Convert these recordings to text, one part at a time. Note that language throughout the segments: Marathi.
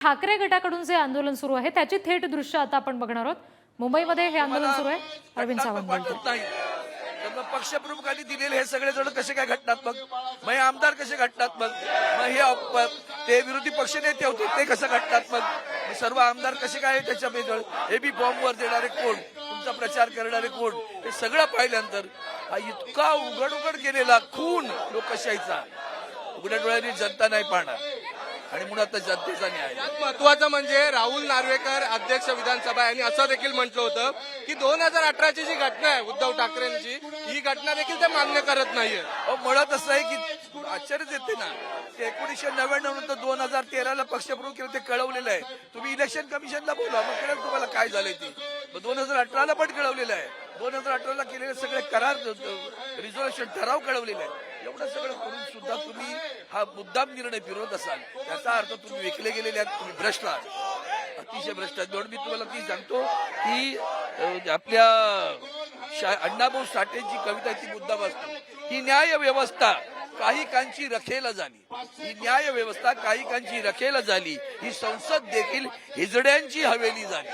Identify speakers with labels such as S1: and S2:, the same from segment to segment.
S1: ठाकरे गटाकडून जे आंदोलन सुरू आहे त्याची थेट दृश्य आता आपण बघणार आहोत. मुंबईमध्ये हे आंदोलन सुरू आहे. अरविंद सावंत
S2: पक्षप्रमुखांनी दिलेले हे सगळे जण कसे काय घटनात्मक? मग हे आमदार कसे घटनात्मक? मग हे ते विरोधी पक्ष नेते होते ते कसं घटनात्मक? मग सर्व आमदार कसे काय त्याच्या बेजळ हे बी बॉम्बवर देणारे कोण? तुमचा प्रचार करणारे कोण? हे सगळं पाहिल्यानंतर हा इतका उघड उघड केलेला खून लोकशाहीचा. उघड्या डोळ्यांनी जनता नाही पाहणार. आणि म्हणून आता जनतेचा न्याय
S3: महत्वाचं म्हणजे राहुल नार्वेकर अध्यक्ष विधानसभा यांनी असं देखील म्हटलं होतं की दोन हजार अठराची जी घटना आहे उद्धव ठाकरेंची ही घटना देखील ते मान्य करत नाहीये.
S2: मुळात असं आहे की आश्चर्यच येते ना. की एकोणीसशे नव्याण्णव नंतर दोन हजार तेराला पक्षप्रमुख केलं ते कळवलेलं आहे. तुम्ही इलेक्शन कमिशनला बोला मग कळेल तुम्हाला काय झालंय ते. मग दोन हजार अठराला पण कळवलेलं आहे. दोन हजार अठराला केलेले सगळे करार रिझॉल्युशन ठराव कळवलेले आहे एवढं सगळं करून सुद्धा तुम्ही हा मुद्दाम निर्णय फिरवत असाल याचा अर्थ तुम्ही विकले गेलेले आहात तुम्ही भ्रष्ट आहात. अतिशय भ्रष्ट आहात म्हणून मी तुम्हाला ती सांगतो की आपल्या शा- अण्णाभाऊ साठेची कविता ती मुद्दाम असतो. ही न्याय व्यवस्था काही कांची रखेला झाली ही न्याय व्यवस्था काही कांची रखेला झाली ही संसद देखील हिजड्यांची हवेली झाली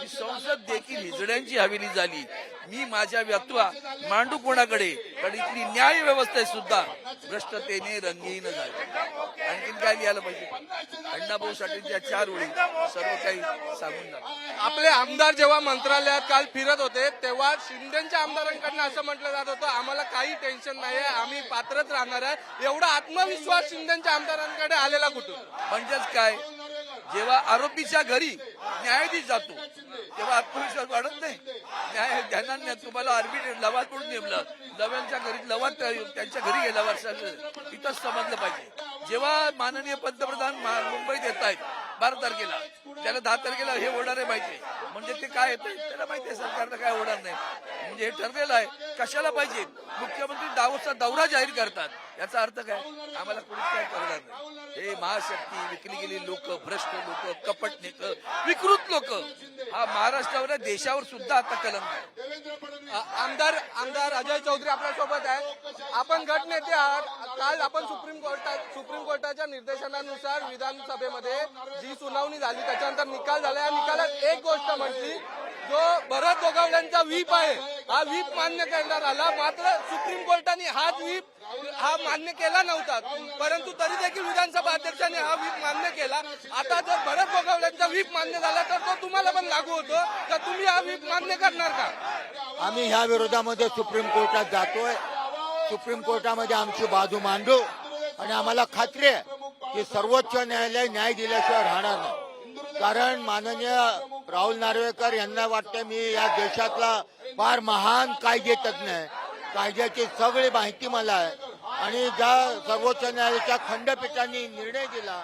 S2: ही संसद देखील हिजड्यांची हवेली झाली मी माझ्या व्यत्वा मांडू कोणाकडे? पण इथली न्याय व्यवस्था सुद्धा भ्रष्टतेने रंगीन झाली. आणि काय लिहायला पाहिजे. अण्णाभाऊ साठेंच्या चार वेळी सर्व काही सांगून
S3: आपले आमदार जेव्हा मंत्रालयात काल फिरत होते तेव्हा शिंदेच्या आमदारांकडनं असं म्हटलं जात होतं आम्हाला काही टेन्शन नाहीये आम्ही पात्रच राहणार आहे. एवढा आत्मविश्वास शिंदेच्या आमदारांकडे आलेला कुठून?
S2: म्हणजेच काय? जेव्हा आरोपीच्या घरी न्यायाधीश जातो तेव्हा आत्मविश्वास वाढत नाही. न्याय ध्यानाने तुम्हाला आर्मी लवाद म्हणून नेमलं. लव्यांच्या घरी लवाद त्यांच्या घरी गेला वर्षाचं इथंच समजलं पाहिजे. जेव्हा माननीय पंतप्रधान मुंबईत येत आहेत बारा तारखेला त्याला दहा तारखेला हे होणार आहे माहिती म्हणजे ते काय येत त्याला माहिती आहे सरकारनं काय होणार नाही. म्हणजे हे ठरलेलं आहे कशाला पाहिजे? मुख्यमंत्री दावोसचा दौरा जाहीर करतात. याचा अर्थ काय? आम्हाला कोणीच काय करणार नाही. हे महाशक्ती विकली गेली लोक भ्रष्ट लोक कपट नेत विकृत लोक. हा महाराष्ट्रावर देशावर सुद्धा आता कलंक आहे.
S3: आमदार आमदार अजय चौधरी आपल्यासोबत आहे आपण गटनेते आहात. काल आपण सुप्रीम कोर्टात सुप्रीम कोर्टाच्या निर्देशनानुसार विधानसभेमध्ये जी सुनावणी झाली त्याच्यानंतर निकाल झाला. या निकालात एक गोष्ट म्हटली जो भरत गोगावल्यांचा व्हीप आहे हा व्हीप मान्य करण्यात आला. मात्र सुप्रीम कोर्टाने हा व्हीप हा मान्य केला नव्हता. परंतु तरी देखील विधानसभा अध्यक्षांनी हा व्हीप मान्य केला. आता जर भरत गोगावल्यांचा व्हीप मान्य झाला तर तो तुम्हाला पण लागू होतो. तर तुम्ही हा व्हीप मान्य करणार का?
S4: आम्ही ह्या विरोधामध्ये सुप्रीम कोर्टात जातोय. सुप्रीम कोर्टामध्ये आमची बाजू मांडू. आणि आम्हाला खात्री आहे की सर्वोच्च न्यायालय न्याय दिल्याशिवाय राहणार नाही. कारण माननीय राहुल नार्वेकर यांना वाटतं मी या देशातला फार महान कायदे तज्ज्ञ आहे. कायद्याची सगळी माहिती मला आहे. आणि ज्या सर्वोच्च न्यायालयाच्या खंडपीठाने निर्णय दिला.